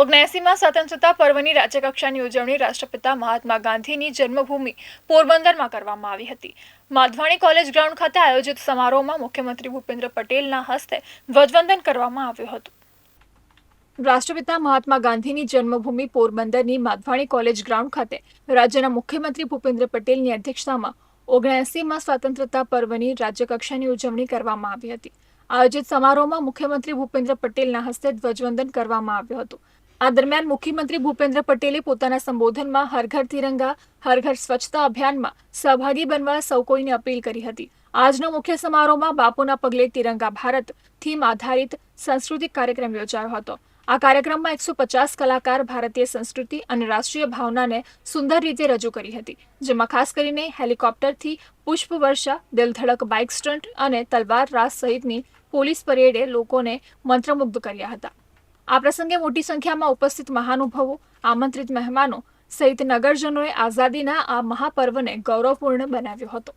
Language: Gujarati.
ઓગણએંસીમાં સ્વતંત્રતા પર્વની રાજ્યકક્ષાની ઉજવણી રાષ્ટ્રપિતા મહાત્મા ગાંધીની જન્મભૂમિ પોરબંદરમાં કરવામાં આવી હતી. માધવાણી કોલેજ ગ્રાઉન્ડ ખાતે આયોજિત સમારોહમાં મુખ્યમંત્રી ભૂપેન્દ્ર પટેલના હસ્તે ધ્વજવંદન કરવામાં આવ્યું હતું. રાષ્ટ્રપિતા મહાત્મા ગાંધીની જન્મભૂમિ પોરબંદરની માધવાણી કોલેજ ગ્રાઉન્ડ ખાતે રાજ્યના મુખ્યમંત્રી ભૂપેન્દ્ર પટેલની અધ્યક્ષતામાં ઓગણએસીમાં સ્વતંત્રતા પર્વની રાજ્યકક્ષાની ઉજવણી કરવામાં આવી હતી. આયોજિત સમારોહમાં મુખ્યમંત્રી ભૂપેન્દ્ર પટેલના હસ્તે ધ્વજવંદન કરવામાં આવ્યું હતું. આ દરમિયાન મુખ્યમંત્રી ભૂપેન્દ્ર પટેલે પોતાના સંબોધનમાં હર ઘર તિરંગા, હર ઘર સ્વચ્છતા અભિયાનમાં સહભાગી બનવા સૌ કોઈને અપીલ કરી હતી. આજનો મુખ્ય સમારોહમાં બાપુના પગલે તિરંગા ભારત થીમ આધારિત સાંસ્કૃતિક કાર્યક્રમ યોજાયો હતો. આ કાર્યક્રમમાં એકસો પચાસ કલાકાર ભારતીય સંસ્કૃતિ અને રાષ્ટ્રીય ભાવનાને સુંદર રીતે રજૂ કરી હતી, જેમાં ખાસ કરીને હેલિકોપ્ટરથી પુષ્પવર્ષા, દિલધડક બાઇક સ્ટન્ટ અને તલવાર રાસ સહિતની પોલીસ પરેડે લોકોને મંત્રમુગ્ધ કર્યા હતા. આ પ્રસંગે મોટી સંખ્યામાં ઉપસ્થિત મહાનુભાવો, આમંત્રિત મહેમાનો સહિત નગરજનોએ આઝાદીના આ મહાપર્વને ગૌરવપૂર્ણ બનાવ્યો હતો.